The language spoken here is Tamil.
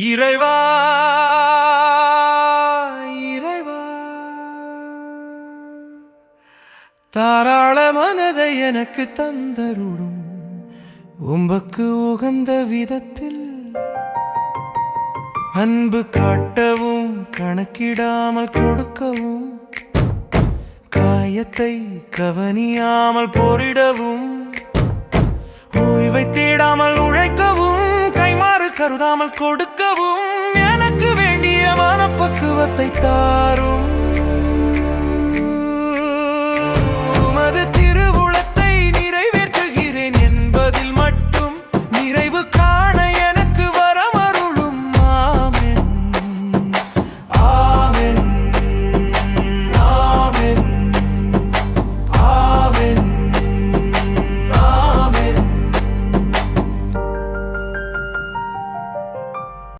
இறைவா இறைவா. தாராள மனதை எனக்கு தந்தருடும் உம்பக்கு உகந்த விதத்தில். அன்பு காட்டவும் கணக்கிடாமல் கொடுக்கவும் காயத்தை கவனியாமல் போரிடவும் ஓய்வை தேடாமல் உழைக்கவும் கருதாமல் கொடுக்கவும் எனக்கு வேண்டிய மனப்பக்குவத்தை தாரும்.